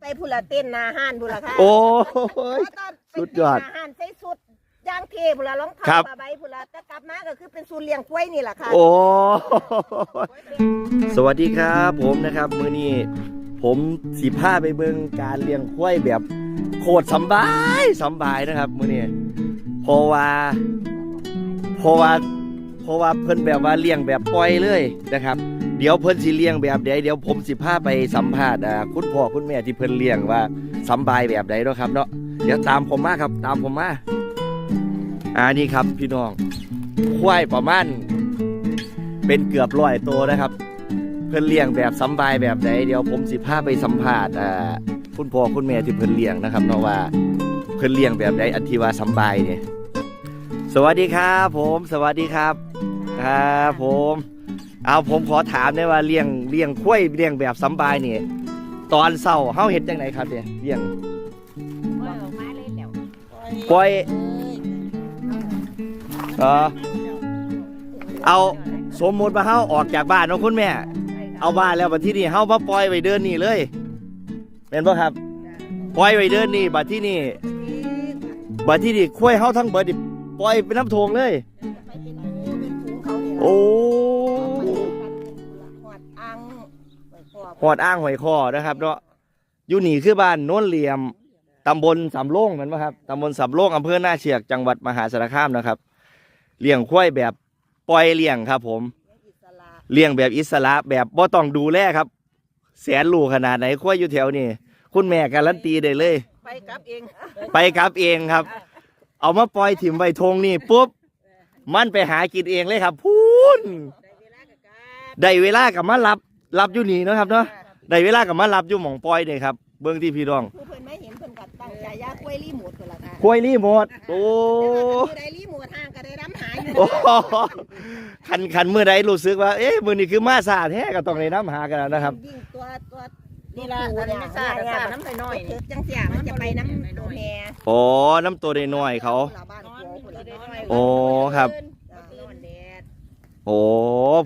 ไปพุละเต้นหนาห้านพุละค่ะโอ้ยตอนไปสุดยอดเต้นหนาห้านใส่สุดย่างเทพุละรองเท้าครับ ผ้าใบพุละแต่กลับมาก็คือเป็นศูนย์เลี้ยงกล้วยนี่แหละค่ะ โอ้สวัสดีครับผมนะครับ มื้อนี้ผมสีผ้าไปเบิ่งการเลี้ยงควายแบบโคตรสำบายสำบายนะครับ มื้อนี้เพราะว่าเพราะว่าเพราะว่าเพิ่นแบบว่าเลี้ยงแบบปล่อยเลยนะครับ เดี๋ยวเพิ่นสิเลี้ยงแบบใดเดี๋ยวผมสิพาไปสัมภาษณ์อ่าคุณพ่อคุณแม่ที่เพิ่นเลี้ยงว่าสำบายแบบใดเนาะครับเนาะเดี๋ยวตามผมมาครับตามผมมาอ่านี่ครับพี่น้องควายประมาณเป็นเกือบร้อยตัวนะครับ เพิ่นเลี้ยงแบบสำบายแบบใดเดี๋ยวผมสิพาไปสัมภาษณ์อ่าคุณพ่อคุณแม่ที่เพิ่นเลี้ยงนะครับเนาะว่าเพิ่นเลี้ยงแบบใดอันที่ว่าสำบายเนี่ยสวัสดีครับผมสวัสดีครับครับผม เอาผมขอถามได้ว่าเลี้ยงเลี้ยงควายเลี้ยงแบบสำบายนี่ตอนเศร้าเฮาเฮ็ดจังไดครับเนี่ยเลี้ยงปล่อยเออเอาสมมุติว่าเฮาออกจากบ้านเนาะคุณแม่ เอาบ้านแล้วบัดที่นี่เฮามาปล่อยไว้เดินนี่เลยเห็นป่ะครับปล่อยไว้เดินนี่บัดที่นี่บัดที่นี่คุ้ยเฮาทั้งเบิดนี่ปล่อยเป็นน้ำโทงเลยไปเป็นหมูเป็นฝูงเขานี่ล่ะโอ้ หอดอ้างหอยคอนะครับเนาะอยู่นี่คือบ้านโน้นเหลี่ยมตำบลสำโรงเหมือนป่ะครับตำบลสำโรงอำเภอหน้าเชียกจังหวัดมหาสารคามนะครับเลี้ยงควายแบบปล่อยเลี้ยงครับ ผมอิสระเลี้ยงแบบอิสระแบบบ่ต้องดูแลครับ แสนลูกขนาดไหนควายอยู่แถวนี้คุณแม่การันตีได้เลย ไปกลับเอง ไปกับเองครับ เอามาปล่อยถิ่มใบทงนี่ปุ๊บมันไปหากินเองเลยครับพูนได้เวลากับกลับได้เวลากับมารับ รับอยู่นี่เนาะครับเนาะได้เวลากับมารับอยู่หม่องปล่อยเนี่ยครับเบื้องที่พี่น้องผู้เพิ่นไม่เห็นเพิ่นกัตั้งใจยากล้วยรีโมทเพิ่นละค่ะควยรีโมดโอ้แต่ว่าผู้ใดรีโมทห่างก็ได้น้ำหาอยู่โอ้คันคันเมื่อใดรู้สึกว่าเอ๊ะมือนี้คือมาสาแท้ก็ต้องในน้ำหากันแล้วนะครับ ยิ่งตัวตัวนี่ล่ะอันนี้ไม่ซ่าแต่ซ่าน้ำน้อยๆนี่ถึกจังเสียมันจะไปน้ำตัวแม่อ๋อ น้ำตัวน้อยๆเขาละบ้านโกคนละน้อยโอ้ครับ จ้ะนอนแดดโอ้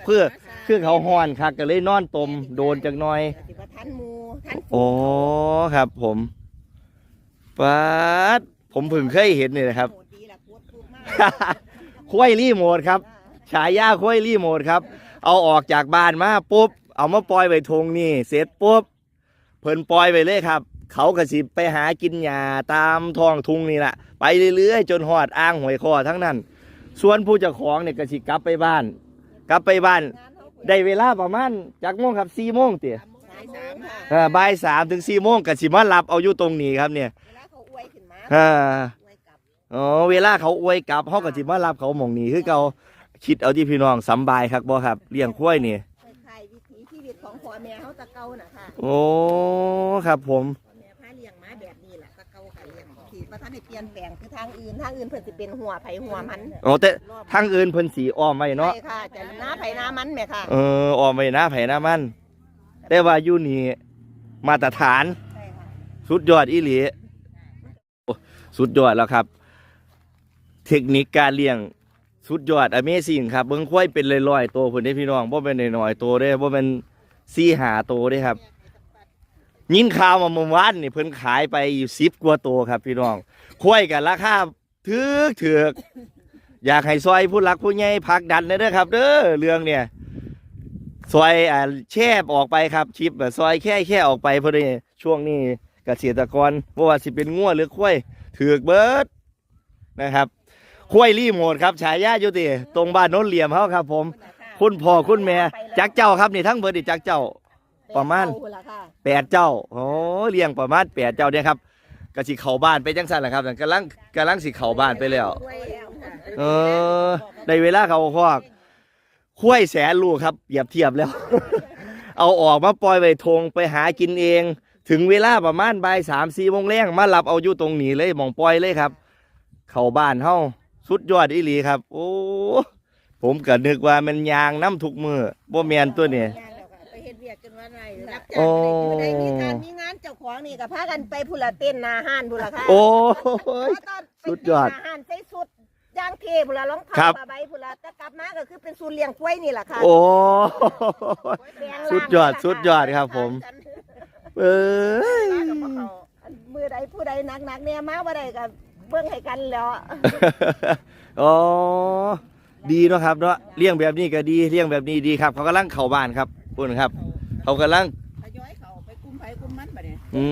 เพื่อเพื่อเขาห้อนคักก็เลยนอนตมโดนจักหน่อย สิว่าทันหมูทันโอ้ครับผมปัดผมเพิ่งเคยเห็นนี่นะครับ โหดดีล่ะโคตรถูกมากควายรีโมทครับ ฉายาควายรีโมทครับ เอาออกจากบ้านมาปุ๊บ เอามาปล่อยไว้ทงนี่ เสร็จปุ๊บ เพิ่นปล่อยไปเลยครับ เขาก็สิไปหากินหญ้าตามท้องทุ่งนี่แหละไปเรื่อยๆ จนหอดอ่างหวยคอทั้งนั้น ส่วนผู้เจ้าของเนี่ยก็สิกลับไปบ้าน กลับไปบ้าน ได้เวลาประมาณจากโมงครับสี่โมงเตี๋ยสายสามค่ะเออบ่ายสามถึงสี่โมงก็สิมารับเอาอยู่ตรงนี้ครับเนี่ยเวลาเขาอวยขึ้นมาอ่าอวยกลับอ๋อเวลาเขาอวยกลับเขาก็สิมารับเขาหมองนี้คือเขาคิดเอาที่พี่น้องสำบายครับบ่ครับเลี้ยงควายนี่ คล้ายๆวิถีชีวิตของพ่อแม่เขาตะเกาน่ะค่ะ โอ้ ครับผม เกาค่ะเลี้ยงที่ว่าท่านได้เปลี่ยนแปลงคือทางอื่นทางอื่นเพิ่นสิเป็นหัวไผหัวมันโอ้แต่ทางอื่นเพิ่นสีอ้อมไว้เนาะใช่ค่ะจะหน้าไผหน้ามันแม่ค่ะเอออ้อมไว้หน้าไผหน้ามัน แต่ว่าอยู่นี่มาตรฐานใช่ค่ะสุดยอดอีหลีสุดยอดแล้วครับ เทคนิคการเลี้ยงสุดยอด Amazing ครับเบิ่งควายเป็นร้อยๆตัวเพิ่นได้พี่น้องบ่เป็นน้อยๆตัวเด้บ่เป็น4 5ตัวเด้ครับ ยินข่าวมาเมื่อวานนี่เพิ่นขายไปอยู่10กว่าตัวครับ พี่น้องควายกันราคาถึกถึกอยากให้ซอยผู้หลักผู้ใหญ่ผลักดันเด้อครับ เด้อเรื่องเนี่ยซอยอ่าแช่ออกไปครับชิปซอยแค่แค่ออกไปเพอดีช่วงนี้เกษตรกรบ่ว่าสิเป็นงัวหรือควายถือกเบิดนะครับควายรีโมทครับฉายาอยู่ติตรงบ้านโน้นเหลี่ยมเฮาครับ ผม คุณพ่อคุณแม่จักเจ้าครับนี่ทั้งเบิดนี่จักเจ้า ประมาณเอล่ะค่ะแปดเจ้าโอ้เลี้ยงประมาณแปดเจ้าเนี่ยครับก็สิเข้าบ้านไปจังซั่นแหละครับกำลังกำลังสิเข้าบ้านไปแล้วด้วยแล้วค่ะเออได้เวลาเขาคอกคุ้ยแสนลูกครับเปรียบเทียบแล้ว เอาออกมาปล่อยไว้ทงไปหากินเอง ถึงเวลาประมาณบ่ายสามสี่โมงแรงมารับเอาอยู่ตรงนี้เลยหมองปล่อยเลยครับ เข้าบ้านเฮาสุดยอดอีหลีครับ โอ้ผมก็นึกว่ามันยางน้ำทุกมือบ่แมนตัวนี้ไป เฮ็ดเวียกกันว่าไรรับโอ้จ้างได้มีการมีงานเจ้าของนี่ก็พากันไปพุละเต้นหนาห้านพุละค่ะโอ้ยตอนไปสุดยอดเต้นหน้าห้านใส่สุดย่างเทพุละรองครัเท้าบ ผ้าใบพุละแต่กลับมาก็คือเป็นศูนย์เลี้ยงกล้วยนี่แหละค่ะโอ้ แปลงร่างสุดยอดสุดยอดครับผม เอ้ยผู้ใดหนักๆเนี่ยมาบ่ได้ก็เบิ่งให้กันแล้ว อ๋อ ดีเนาะครับเนาะเลี้ยงแบบนี้ก็ดีเลี้ยงแบบนี้ดีครับ เขากำลังเข้าบ้านครับ คุณครับ เขากำลังทยอยเขาไปกุมไผกุมมันบัดนี้อื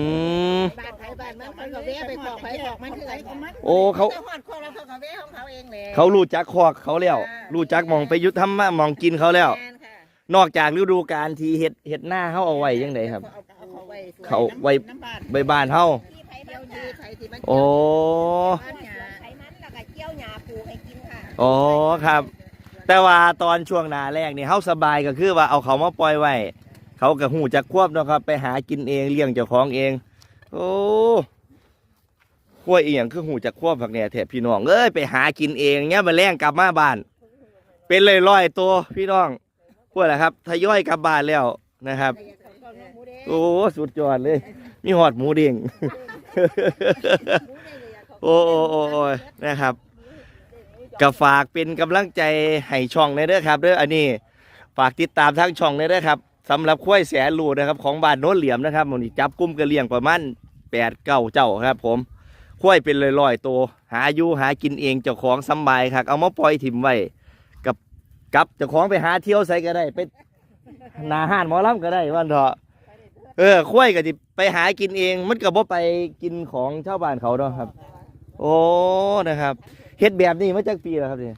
ม บ้านไผบ้านมันเขาก็แวะไปขอกไผขอกมันคือกันกุมมันโอ้เขา แต่ฮอดของเราเขาก็แวะของเขาเองแหละ เขารู้จักคอกเขาแล้วรู้จักหมองไปยุทธธรรมะหมองกินเขาแล้ว ม่นค่ะนอกจากฤดูกาลที่เฮ็ดเฮ็ดหน้าเฮาเอาไว้ยังไงครับเอาเขาไว้สวยเขาไว้ น้ำบ้านใบบ้านเฮาที่ไผบ้านดีไผที่มันโอ้ บ้านหญ้าไผมันแล้วก็เกี่ยวหญ้าปลูกให้กินค่ะอ๋อครับ แต่ว่าตอนช่วงหนาแรกนี่เฮาสบายก็คือว่าเอาเขามาปล่อยไว้เขาก็หูจักควบเนาะครับ ไปหากินเองเลี้ยงเจ้าของเอง โอ้ขั้วอีหยังคือหูจักควบผักเนี่ยแถบพี่น้องเอ้ยไปหากินเองเนี้ยมาแรงกลับมาบ้าน เป็นเลยร้อยตัวพี่น้องพวกแหละครับทยอยกลับบ้านแล้วนะครับ โอ้สุดยอดเลย มีหอดหมูเด้งโอ้โอ้โอ้นะครับ ก็ฝากเป็นกำลังใจให้ช่องในเด้อครับเด้ออันนี้ฝากติดตามทางช่องในเด้อครับสำหรับควายแสนรูนะครับ ของบ้านโน้นเหลี่ยมนะครับมันนี้จับกุ้มกระเลียงประมาณแปดเก้าเจ้าครับ ผมควายเป็นลอยๆตัวหาอยู่หากินเองเจ้าของสำบายครับเอามาปล่อยถิ่มไว้กับกับเจ้าของไปหาเที่ยวใส่ก็ได้ไปหนาห้านหมอลำก็ได้วันเถอะเออควายก็จิไปหากินเองมันก็บ่ไปกินของชาวบ้านเขาเนาะครับ โอ้นะครับ เฮ็ดแบบนี้มาจากปีแล้วครับนี่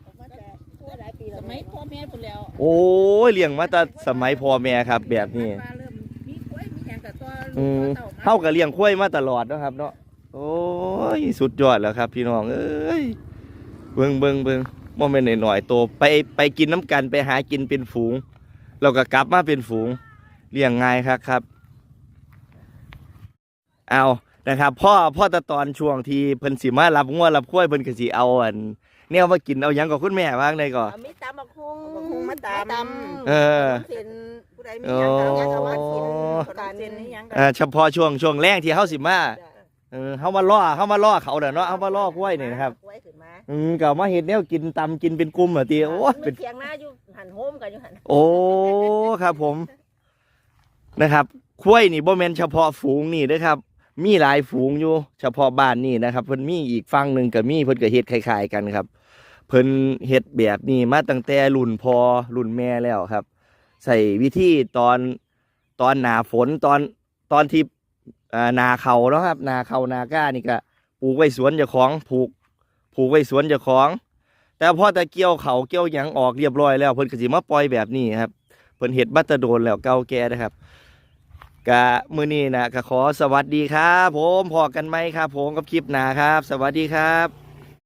สมัยพ่อแม่พุ่นแล้วโอ้ยเลี้ยงมาแต่สมัยพ่อแม่ครับ แบบนี้ ว่าเริ่มมีกล้วยมีหยังกับตัวลูอืกมตัวเต่าเฮาก็เลี้ยงควายมาตลอดเนาะครับ เนาะโอ้ยสุดยอดแล้วครับ พี่น้องเอ้ยเบิ่งเบิ่งเบิ่งบ่แม่นน้อยๆโตไปไปกินน้ำกันไปหากินเป็นฝูงแล้วก็กลับมาเป็นฝูงเลี้ยงง่ายครับครับเอา นะครับพ่อพ่อแตะตอนช่วงที่เพิ่นสิมารับงัวรับควายเพิ่นก็สิเอาอันแนวมากินเอาหยังกับคุณแม่ว่างได้ก่อมีตำบักฮุงบักหุ่งมาตามตำ เออเส้นผู้ใดมีหยังก็หยังก็มากินโอ้ขนมเส้นนี่หยังกัเอ่อเฉพาะช่วงช่วงแรกที่เฮาสิมาเออเฮามาล่อเฮามาล่อเขาเด้อเนาะเฮามาล่อกล้วยนี่นะครับกล้วยขึ้นมาอืมก็มาเฮ็ดแนวกินตำกินเป็นกลุ่มอะติโอ้ยมัเป็นน เถียงหน้าอยู่หันโฮมกันอยู่หันโอ้ ครับผมนะครับกล้วยนี่บ่แม่นเฉพาะฝูงนี่เด้อครับ มีหลายฝูงอยู่ เฉพาะบ้านนี่นะครับ เพิ่นมีอีกฝั่งหนึ่งก็มีเพิ่นก็เฮ็ดคล้ายๆกันครับ เพิ่นเฮ็ดแบบนี้มาตั้งแต่รุ่นพอรุ่นแม่แล้วครับ ใส่วิธีตอนตอนหนาฝนตอนตอนที่นาเขาเนาะครับ นาเขานาก้านี่ก็ปลูกไว้สวนเจ้าของผูกผูกไว้สวนเจ้าของ แต่พอตะเกี่ยวเขาเกี่ยวหยังออกเรียบร้อยแล้วเพิ่นก็สิมาปล่อยแบบนี้ครับเพิ่นเฮ็ดมาแตะโดนแล้วเก่าแก่นะครับ กะมือนี้นะกะขอสวัสดีครับ ผมพอกันไหมครับ ผมกับคลิปหนาครับ สวัสดีครับ